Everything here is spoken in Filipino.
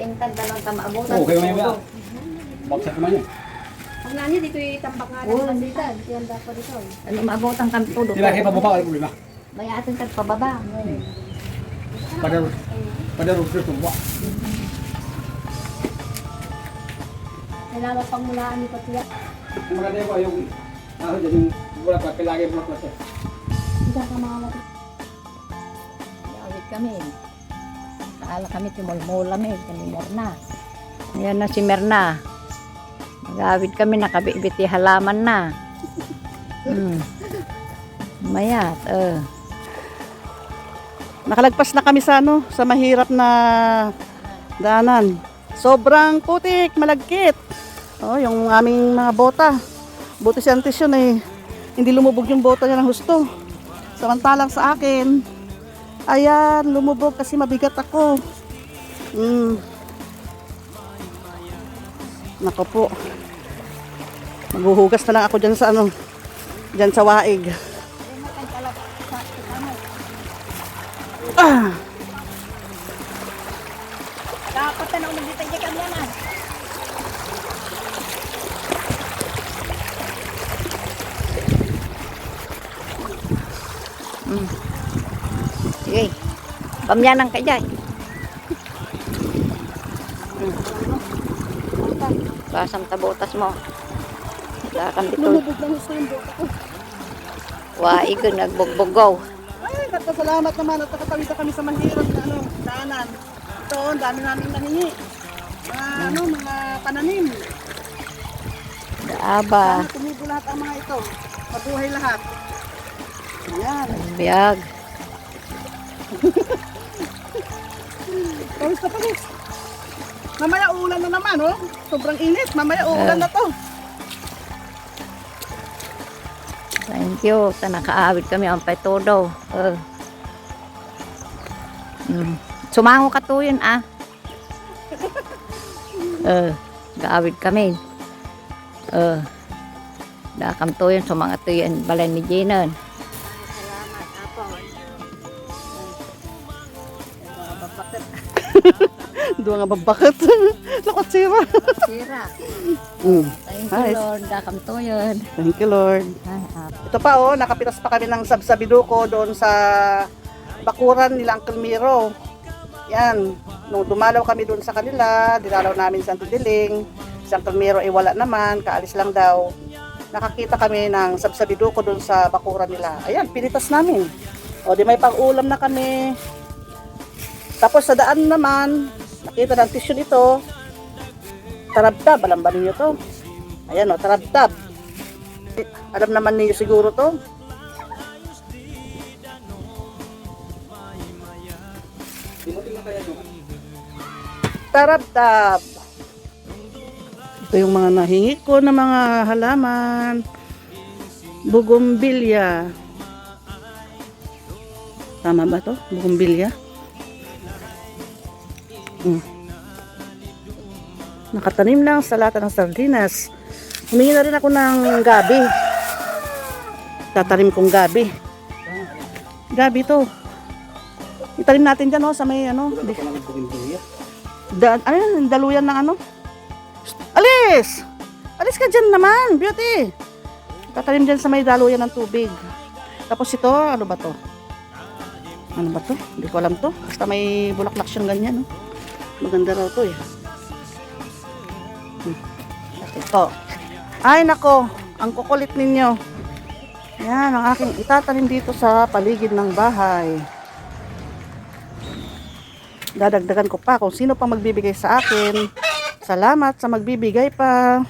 Kaintan ka ng tamaabutan. Oo, kayo may mga. Baksak naman yan. Ang nani dito yung tambak nga ng banditan. Yan dapat dito. Ano maabutan kang tudo. Di ba kayo pababa wala problema? May atin kang pababa. Pada pada rupyo tumba. Kailangan pang mulaan ni Patiya. Maganda ko yung ano dyan yung bulak pa pilagi bulak pa siya. Hindi ka mga Yawit kami. Kaala kami timulmula kami. Kami Merna. Ayan na si Merna. Magawid kami nakabibiti halaman na. Hmm. Mayat. Uh. Nakalagpas na kami sa ano, sa mahirap na daanan. Sobrang putik, malagkit. Oh, yung aming mga bota. Buti si Antis yun eh. Hindi lumubog yung bota niya ng husto. Samantalang sa akin, ayan, lumubog kasi mabigat ako. Mm. Nako po. Maghuhugas na lang ako dyan sa ano, dyan sa waig. Ah! Dapat na unang dito kami na. Hmm. Pamyanan ka dyan. Hmm. Basang tabotas mo. Lakam dito. lumubog ng gusto yung buka ko. Waig nagbugbugaw. Ay, salamat naman at nakatawid na kami sa mahirap na ano, daanan. Ito, ang dami namin naningi. Mga ano, mga pananim. Aba. Sana tumibo lahat ang mga ito. Mabuhay lahat. Ayan. Biyag. Pawis na pawis. Mamaya ulan na naman, oh. Sobrang init. Mamaya uulan na to. Thank you. Sa nakaawit kami ang petodo. Uh. Mm. Sumango ka to yun, ah. Uh, gaawit kami. Uh, dakam to yun, sumanga to yun, balay ni Jinan. Doon nga babakit. Lakot sira. Sira. Mm. Thank you, Lord. Dakam to yun. Thank you, Lord. Ay, ah. Ito pa, oh. Nakapitas pa kami ng sabsabiduko doon sa bakuran nila Uncle Miro. Yan. Nung dumalaw kami doon sa kanila, dinalaw namin sa Antidiling. Si Uncle Miro ay wala naman, kaalis lang daw. Nakakita kami ng sabsabiduko doon sa bakuran nila. Ayan, pinitas namin. O, di may pang-ulam na kami. Tapos sa daan naman, nakita ng tissue nito. Tarabtab, alam ba ninyo to? Ayan o, tarabtab. Alam naman niyo siguro to. Tarabtab. Ito yung mga nahingi ko na mga halaman. Bugumbilya. Tama ba to? Bugumbilya? Hmm. Nakatanim lang sa lata ng sardinas. Humingi na rin ako ng gabi. Tatanim kong gabi. Gabi to. Itanim natin dyan oh, sa may ano. Da, ano yun, daluyan ng ano? Alis! Alis ka dyan naman, beauty! Tatanim dyan sa may daluyan ng tubig. Tapos ito, ano ba to? Ano ba to? Hindi ko alam to. Basta may bulaklak siyang ganyan. No? Maganda raw to eh. Ito. Ay nako, ang kukulit ninyo. Yan, ang aking itatanim dito sa paligid ng bahay. Dadagdagan ko pa kung sino pa magbibigay sa akin. Salamat sa magbibigay pa.